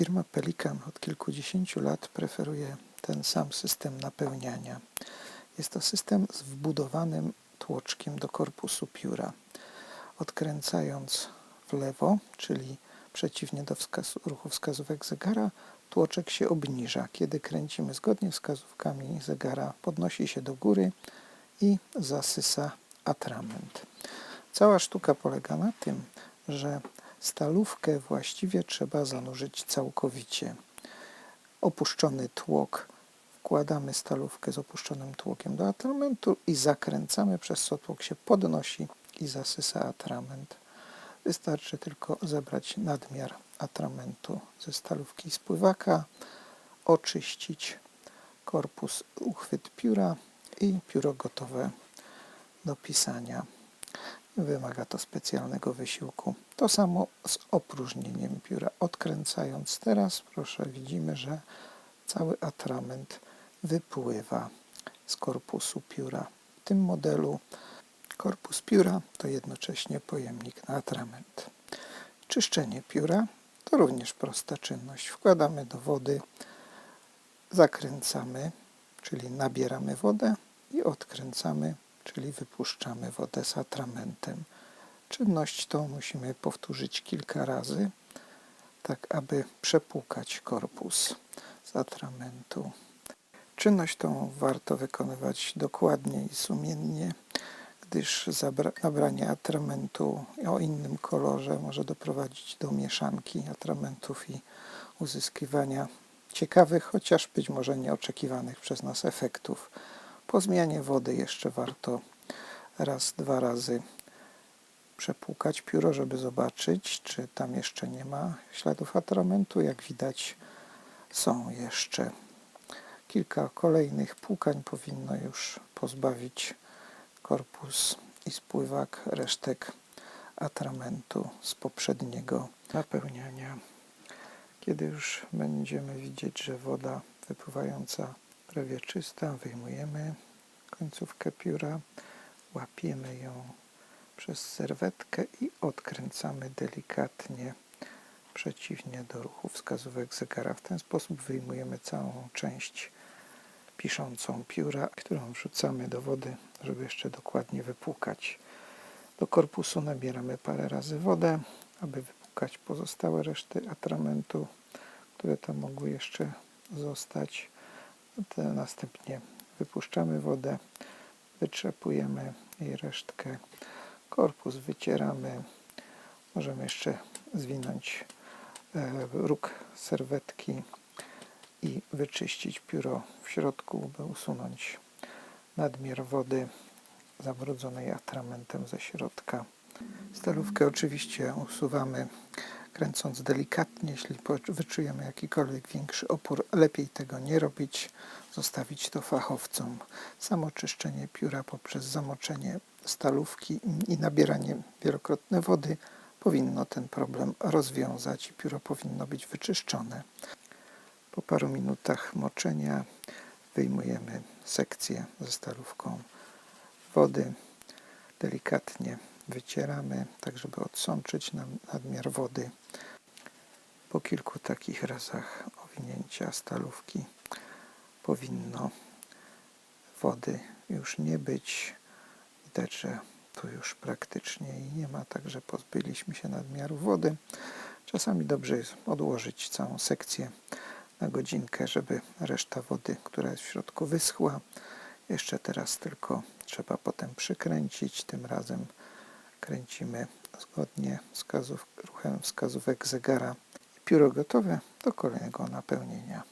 Firma Pelikan od kilkudziesięciu lat preferuje ten sam system napełniania. Jest to system z wbudowanym tłoczkiem do korpusu pióra. Odkręcając w lewo, czyli przeciwnie do wskaz- ruchu wskazówek zegara, tłoczek się obniża. Kiedy kręcimy zgodnie z wskazówkami zegara, podnosi się do góry i zasysa atrament. Cała sztuka polega na tym, że stalówkę właściwie trzeba zanurzyć całkowicie. Opuszczony tłok wkładamy stalówkę z opuszczonym tłokiem do atramentu i zakręcamy, przez co tłok się podnosi i zasysa atrament. Wystarczy tylko zebrać nadmiar atramentu ze stalówki spływaka, oczyścić korpus, uchwyt pióra i pióro gotowe do pisania. Wymaga to specjalnego wysiłku. To samo z opróżnieniem pióra. Odkręcając teraz, proszę, widzimy, że cały atrament wypływa z korpusu pióra. W tym modelu korpus pióra to jednocześnie pojemnik na atrament. Czyszczenie pióra to również prosta czynność. Wkładamy do wody, zakręcamy, czyli nabieramy wodę i odkręcamy, czyli wypuszczamy wodę z atramentem. Czynność tą musimy powtórzyć kilka razy, tak aby przepłukać korpus z atramentu. Czynność tą warto wykonywać dokładnie i sumiennie, gdyż nabranie atramentu o innym kolorze może doprowadzić do mieszanki atramentów i uzyskiwania ciekawych, chociaż być może nieoczekiwanych przez nas efektów. Po zmianie wody jeszcze warto raz, dwa razy przepłukać pióro, żeby zobaczyć, czy tam jeszcze nie ma śladów atramentu. Jak widać, są jeszcze. Kilka kolejnych płukań powinno już pozbawić korpus i spływak resztek atramentu z poprzedniego napełniania. Kiedy już będziemy widzieć, że woda wypływająca prawie czysta, wyjmujemy końcówkę pióra, łapiemy ją przez serwetkę i odkręcamy delikatnie przeciwnie do ruchu wskazówek zegara. W ten sposób wyjmujemy całą część piszącą pióra, którą wrzucamy do wody, żeby jeszcze dokładnie wypłukać. Do korpusu nabieramy parę razy wodę, aby wypłukać pozostałe reszty atramentu, które tam mogły jeszcze zostać. Następnie wypuszczamy wodę, wyczerpujemy jej resztkę, korpus wycieramy. Możemy jeszcze zwinąć e, róg serwetki i wyczyścić pióro w środku, by usunąć nadmiar wody zabrudzonej atramentem ze środka. Stalówkę oczywiście usuwamy kręcąc delikatnie. Jeśli wyczujemy jakikolwiek większy opór, lepiej tego nie robić, zostawić to fachowcom. Samo czyszczenie pióra poprzez zamoczenie stalówki i nabieranie wielokrotne wody powinno ten problem rozwiązać i pióro powinno być wyczyszczone. Po paru minutach moczenia wyjmujemy sekcję ze stalówką wody. Delikatnie wycieramy, tak żeby odsączyć nam nadmiar wody. Po kilku takich razach owinięcia stalówki powinno wody już nie być. Widać, że tu już praktycznie jej nie ma, także pozbyliśmy się nadmiaru wody. Czasami dobrze jest odłożyć całą sekcję na godzinkę, żeby reszta wody, która jest w środku, wyschła. Jeszcze teraz tylko trzeba potem przykręcić. Tym razem kręcimy zgodnie wskazów, ruchem wskazówek zegara. Pióro gotowe do kolejnego napełnienia.